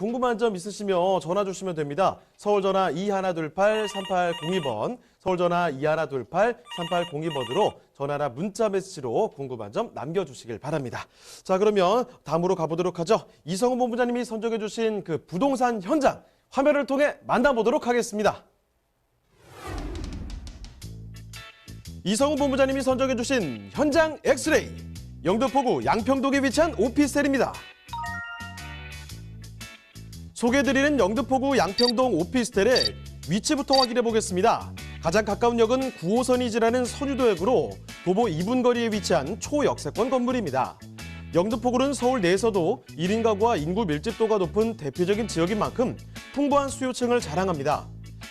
궁금한 점 있으시면 전화 주시면 됩니다. 서울 전화 2128-3802번, 서울 전화 2128-3802번으로 전화나 문자 메시지로 궁금한 점 남겨주시길 바랍니다. 자, 그러면 다음으로 가보도록 하죠. 이성훈 본부장님이 선정해 주신 그 부동산 현장 화면을 통해 만나보도록 하겠습니다. 이성훈 본부장님이 선정해 주신 현장 엑스레이 영등포구 양평동에 위치한 오피스텔입니다. 소개해드리는 영등포구 양평동 오피스텔의 위치부터 확인해 보겠습니다. 가장 가까운 역은 9호선이 지나는 선유도역으로 도보 2분 거리에 위치한 초역세권 건물입니다. 영등포구는 서울 내에서도 1인 가구와 인구 밀집도가 높은 대표적인 지역인 만큼 풍부한 수요층을 자랑합니다.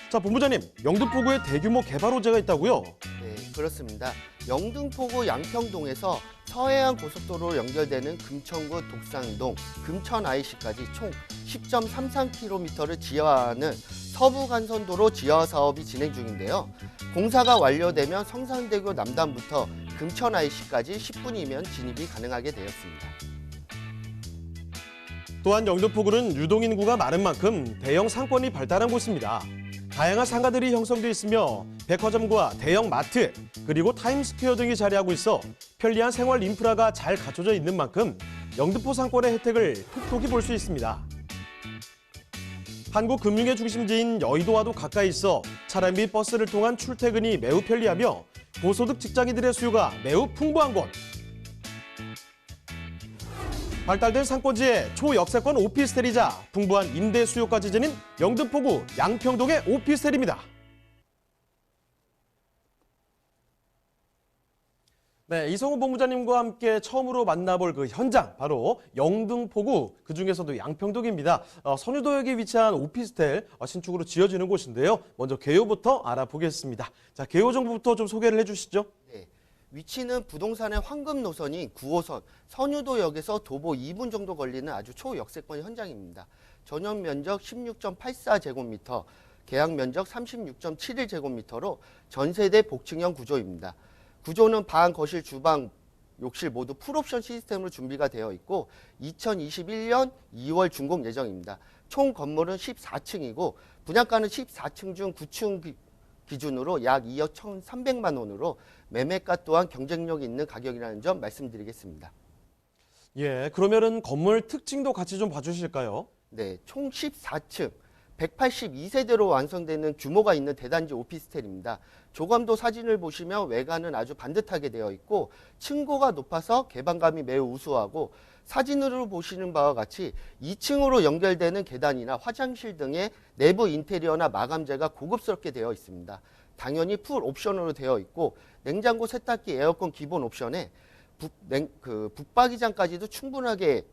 자, 본부장님, 영등포구에 대규모 개발 호재가 있다고요? 네, 그렇습니다. 영등포구 양평동에서 서해안 고속도로로 연결되는 금천구 독산동, 금천 IC까지 총 10.33km를 지하화하는 서부 간선도로 지하화 사업이 진행 중인데요. 공사가 완료되면 성산대교 남단부터 금천 IC까지 10분이면 진입이 가능하게 되었습니다. 또한 영등포구는 유동 인구가 많은 만큼 대형 상권이 발달한 곳입니다. 다양한 상가들이 형성돼 있으며 백화점과 대형 마트 그리고 타임스퀘어 등이 자리하고 있어 편리한 생활 인프라가 잘 갖춰져 있는 만큼 영등포 상권의 혜택을 톡톡히 볼 수 있습니다. 한국 금융의 중심지인 여의도와도 가까이 있어 차량 및 버스를 통한 출퇴근이 매우 편리하며 고소득 직장인들의 수요가 매우 풍부한 곳. 발달된 상권지의 초역세권 오피스텔이자 풍부한 임대 수요까지 지닌 영등포구 양평동의 오피스텔입니다. 네, 이성훈 본부장님과 함께 처음으로 만나볼 그 현장 바로 영등포구 그 중에서도 양평동입니다. 어, 선유도역에 위치한 오피스텔 어, 신축으로 지어지는 곳인데요. 먼저 개요부터 알아보겠습니다. 자, 개요 정보부터 좀 소개를 해주시죠. 네. 위치는 부동산의 황금 노선인 9호선 선유도역에서 도보 2분 정도 걸리는 아주 초역세권 현장입니다. 전용 면적 16.84제곱미터, 계약 면적 36.71제곱미터로 전세대 복층형 구조입니다. 구조는 방, 거실, 주방, 욕실 모두 풀옵션 시스템으로 준비가 되어 있고 2021년 2월 준공 예정입니다. 총 건물은 14층이고 분양가는 14층 중 9층 기- 기준으로 약 2억 1,300만 원으로 매매가 또한 경쟁력 있는 가격이라는 점 말씀드리겠습니다. 예, 그러면은 건물 특징도 같이 좀 봐주실까요? 네, 총 14층, 182세대로 완성되는 규모가 있는 대단지 오피스텔입니다. 조감도 사진을 보시면 외관은 아주 반듯하게 되어 있고 층고가 높아서 개방감이 매우 우수하고 사진으로 보시는 바와 같이 2층으로 연결되는 계단이나 화장실 등의 내부 인테리어나 마감재가 고급스럽게 되어 있습니다. 당연히 풀 옵션으로 되어 있고 냉장고, 세탁기, 에어컨 기본 옵션에 북, 냉, 그 북박이장까지도 충분하게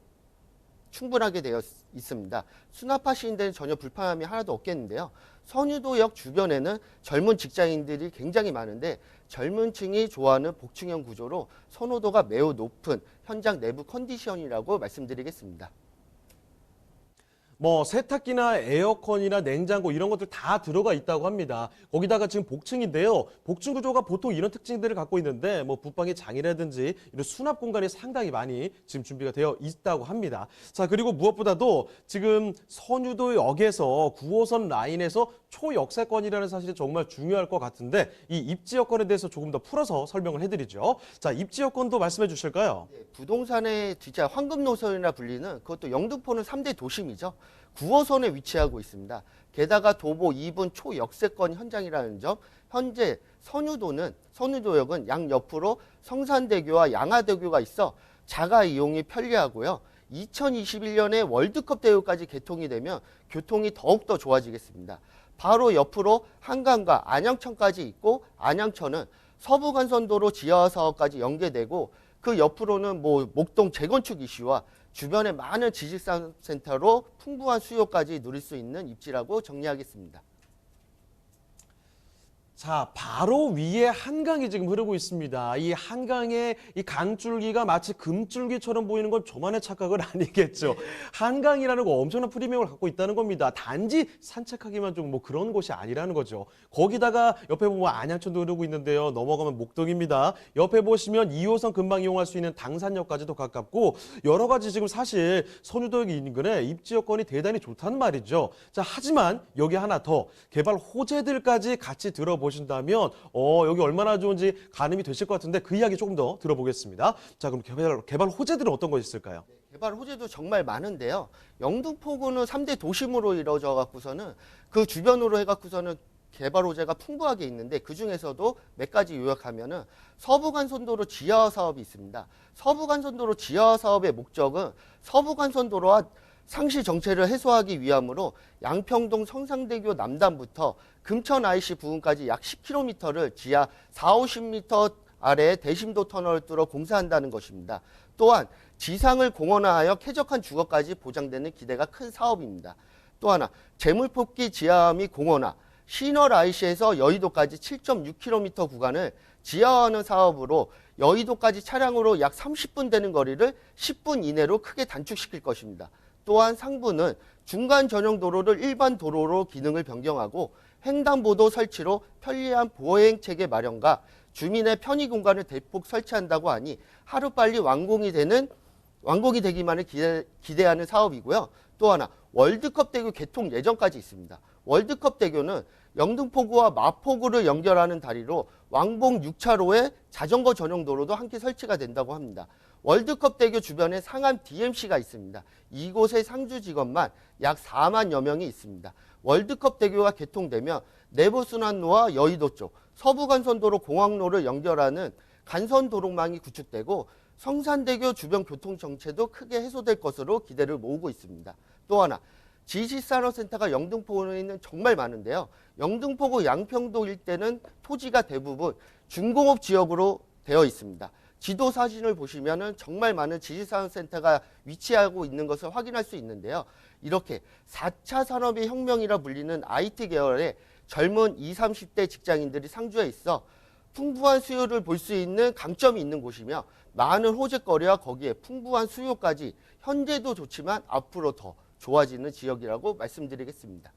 충분하게 되어 있습니다. 수납하시는 데는 전혀 불편함이 하나도 없겠는데요. 선유도역 주변에는 젊은 직장인들이 굉장히 많은데 젊은 층이 좋아하는 복층형 구조로 선호도가 매우 높은 현장 내부 컨디션이라고 말씀드리겠습니다. 뭐 세탁기나 에어컨이나 냉장고 이런 것들 다 들어가 있다고 합니다. 거기다가 지금 복층인데요. 복층 구조가 보통 이런 특징들을 갖고 있는데 뭐 붙박이 장이라든지 이런 수납 공간이 상당히 많이 지금 준비가 되어 있다고 합니다. 자 그리고 무엇보다도 지금 선유도역에서 9호선 라인에서 초역세권이라는 사실이 정말 중요할 것 같은데 이 입지 여건에 대해서 조금 더 풀어서 설명을 해드리죠. 자 입지 여건도 말씀해 주실까요? 네, 부동산의 진짜 황금 노선이라 불리는 그것도 영등포는 3대 도심이죠. 9호선에 위치하고 있습니다. 게다가 도보 2분 초역세권 현장이라는 점, 현재 선유도는 선유도역은 양 옆으로 성산대교와 양화대교가 있어 자가 이용이 편리하고요. 2021년에 월드컵 대회까지 개통이 되면 교통이 더욱더 좋아지겠습니다. 바로 옆으로 한강과 안양천까지 있고 안양천은 서부간선도로 지하화 사업까지 연계되고 그 옆으로는 뭐 목동 재건축 이슈와 주변의 많은 지식센터로 풍부한 수요까지 누릴 수 있는 입지라고 정리하겠습니다. 자, 바로 위에 한강이 지금 흐르고 있습니다. 이 한강의 이 강줄기가 마치 금줄기처럼 보이는 건 저만의 착각은 아니겠죠. 한강이라는 거 엄청난 프리미엄을 갖고 있다는 겁니다. 단지 산책하기만 좀 뭐 그런 곳이 아니라는 거죠. 거기다가 옆에 보면 안양천도 흐르고 있는데요. 넘어가면 목동입니다. 옆에 보시면 2호선 금방 이용할 수 있는 당산역까지도 가깝고 여러 가지 지금 사실 선유도역 인근에 입지 여건이 대단히 좋다는 말이죠. 자, 하지만 여기 하나 더 개발 호재들까지 같이 들어보 신다면 어, 여기 얼마나 좋은지 가늠이 되실 것 같은데 그 이야기 조금 더 들어보겠습니다. 자, 그럼 개발 개발 호재들은 어떤 것이 있을까요? 개발 호재도 정말 많은데요. 영등포구는 3대 도심으로 이루어져 갖고서는 그 주변으로 해 갖고서는 개발 호재가 풍부하게 있는데 그 중에서도 몇 가지 요약하면은 서부간선도로 지하화 사업이 있습니다. 서부간선도로 지하화 사업의 목적은 서부간선도로와 상시 정체를 해소하기 위함으로 양평동 성상대교 남단부터 금천 IC 부근까지 약 10km를 지하 4, 50m 아래 대심도 터널을 뚫어 공사한다는 것입니다. 또한 지상을 공원화하여 쾌적한 주거까지 보장되는 기대가 큰 사업입니다. 또 하나 재물뽑기 지하 및 공원화 신월 IC에서 여의도까지 7.6km 구간을 지하화하는 사업으로 여의도까지 차량으로 약 30분 되는 거리를 10분 이내로 크게 단축시킬 것입니다. 또한 상부는 중간 전용 도로를 일반 도로로 기능을 변경하고 횡단보도 설치로 편리한 보행 체계 마련과 주민의 편의 공간을 대폭 설치한다고 하니 하루빨리 완공이 되는 완공이 되기만을 기대, 기대하는 사업이고요. 또 하나 월드컵 대교 개통 예정까지 있습니다. 월드컵 대교는 영등포구와 마포구를 연결하는 다리로 왕복 6차로에 자전거 전용 도로도 함께 설치가 된다고 합니다. 월드컵 대교 주변에 상암 DMC가 있습니다. 이곳의 상주 직원만 약 4만여 명이 있습니다. 월드컵 대교가 개통되면 내부순환로와 여의도 쪽, 서부간선도로 공항로를 연결하는 간선도로망이 구축되고 성산대교 주변 교통 정체도 크게 해소될 것으로 기대를 모으고 있습니다. 또 하나 지식산업센터가 영등포구에 있는 정말 많은데요. 영등포구 양평도 일대는 토지가 대부분 중공업 지역으로 되어 있습니다. 지도 사진을 보시면은 정말 많은 지식산업 센터가 위치하고 있는 것을 확인할 수 있는데요. 이렇게 4차 산업의 혁명이라 불리는 IT 계열의 젊은 20, 30대 직장인들이 상주해 있어 풍부한 수요를 볼 수 있는 강점이 있는 곳이며 많은 호재거리와 거기에 풍부한 수요까지 현재도 좋지만 앞으로 더 좋아지는 지역이라고 말씀드리겠습니다.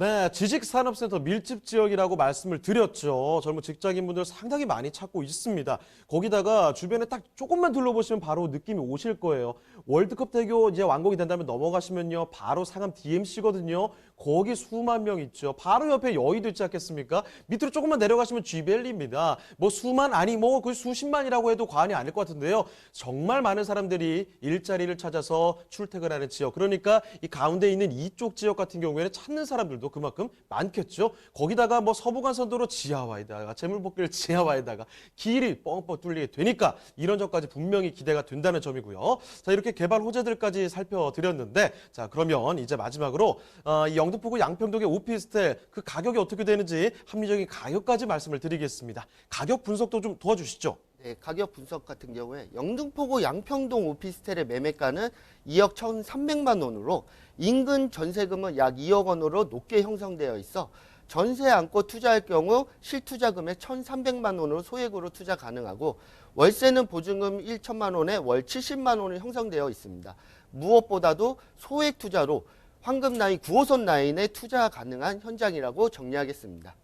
네, 지식산업센터 밀집 지역이라고 말씀을 드렸죠. 젊은 직장인분들 상당히 많이 찾고 있습니다. 거기다가 주변에 딱 조금만 둘러보시면 바로 느낌이 오실 거예요. 월드컵 대교 이제 완공이 된다면 넘어가시면요. 바로 상암 DMC거든요. 거기 수만 명 있죠. 바로 옆에 여의도 있지 않겠습니까? 밑으로 조금만 내려가시면 쥐벨리입니다. 뭐 수만 아니 뭐 그 수십만이라고 해도 과언이 아닐 것 같은데요. 정말 많은 사람들이 일자리를 찾아서 출퇴근하는 지역. 그러니까 이 가운데 있는 이쪽 지역 같은 경우에는 찾는 사람들도 그만큼 많겠죠. 거기다가 뭐 서부간선도로 지하화에다가 재물복귀를 지하화에다가 길이 뻥뻥 뚫리게 되니까 이런 점까지 분명히 기대가 된다는 점이고요. 자 이렇게 개발 호재들까지 살펴드렸는데 자 그러면 이제 마지막으로 어, 이 영등포구 양평동의 오피스텔 그 가격이 어떻게 되는지 합리적인 가격까지 말씀을 드리겠습니다. 가격 분석도 좀 도와주시죠. 네, 가격 분석 같은 경우에 영등포구 양평동 오피스텔의 매매가는 2억 1,300만 원으로 인근 전세금은 약 2억 원으로 높게 형성되어 있어 전세 안고 투자할 경우 실투자금의 1,300만 원으로 소액으로 투자 가능하고 월세는 보증금 1천만 원에 월 70만 원이 형성되어 있습니다. 무엇보다도 소액 투자로 황금 라인 9호선 라인에 투자 가능한 현장이라고 정리하겠습니다.